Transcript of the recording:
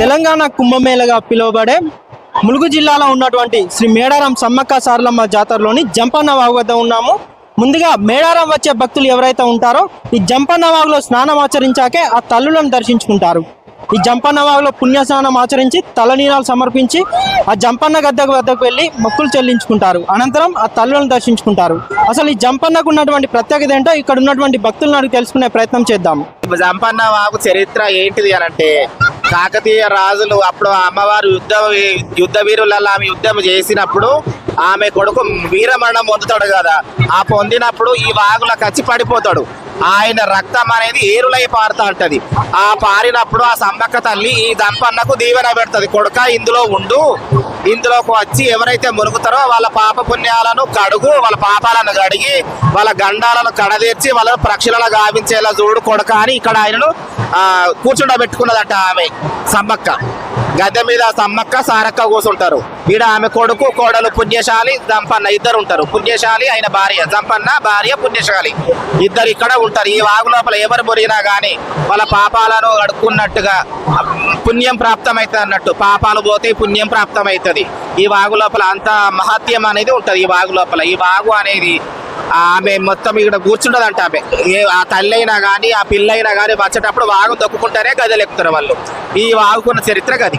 తెలంగాణ కుంభమేళగా పిలువబడే ములుగు జిల్లాలో ఉన్నటువంటి శ్రీ మేడారం సమ్మక్క సారలమ్మ జాతరలోని జంపన్న వాగు వద్ద ఉన్నాము. ముందుగా మేడారం వచ్చే భక్తులు ఎవరైతే ఉంటారో ఈ జంపన్న వాగులో స్నానం ఆచరించాకే ఆ తల్లులను దర్శించుకుంటారు. ఈ జంపన్న వాగులో పుణ్యస్నానం ఆచరించి తలనీనాలు సమర్పించి ఆ జంపన్న గద్దకు వద్దకు వెళ్ళి మొక్కులు చెల్లించుకుంటారు. అనంతరం ఆ తల్లులను దర్శించుకుంటారు. అసలు ఈ జంపన్నకు ఉన్నటువంటి ప్రత్యేకత ఏంటో ఇక్కడ ఉన్నటువంటి భక్తులను అడిగి తెలుసుకునే ప్రయత్నం చేద్దాం. జంపన్న వాగు చరిత్ర ఏంటిది అని అంటే కాకతీయ రాజులు అప్పుడు అమ్మవారు యుద్ధ యుద్ధ వీరులలో ఆమె యుద్ధం చేసినప్పుడు ఆమె కొడుకు వీరమరణం పొందుతాడు కదా. ఆ పొందినప్పుడు ఈ వాగులకు వచ్చి పడిపోతాడు. ఆయన రక్తం అనేది ఏరులై పారుతా ఉంటది ఆ పారినప్పుడు ఆ సమ్మక్క తల్లి ఈ దంపన్నకు దీవెన పెడుతుంది. కొడుక ఇందులో ఉండు. ఇందులోకి వచ్చి ఎవరైతే మునుగుతారో వాళ్ళ పాప పుణ్యాలను కడుగు. వాళ్ళ పాపాలను కడిగి వాళ్ళ గండాలను కడదీర్చి వాళ్ళ ప్రక్షాళన గావించేలా చూడు కొడక అని ఇక్కడ ఆయనను కూర్చుండబెట్టుకున్నదట ఆమె సమ్మక్క. గద్దె మీద సమ్మక్క సారక్క కూర్చుంటారు ఈడ ఆమె కొడుకు కోడలు పుణ్యశాలి దంపన్న ఇద్దరు ఉంటారు. పుణ్యశాలి ఆయన భార్య. దంపన్న భార్య పుణ్యశాలి. ఇద్దరు ఇక్కడ ఉంటారు. ఈ వాగు లోపల ఎవరు మురిగినా కానీ వాళ్ళ పాపాలను అడుక్కున్నట్టుగా పుణ్యం ప్రాప్తమవుతుంది అన్నట్టు. పాపాలు పోతే పుణ్యం ప్రాప్తమవుతుంది ఈ వాగు లోపల అంత మహత్యం అనేది ఉంటుంది. ఈ వాగు లోపల. ఈ వాగు అనేది ఆమె మొత్తం ఇక్కడ కూర్చుంటదంట ఆమె. ఏ ఆ తల్లి అయినా కానీ ఆ పిల్లైనా కానీ వచ్చేటప్పుడు వాగు దొక్కుకుంటారే గదలు ఎక్కుతారు వాళ్ళు. ఈ వాగుకున్న చరిత్ర గది.